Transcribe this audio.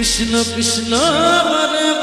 Krishna Krishna Hare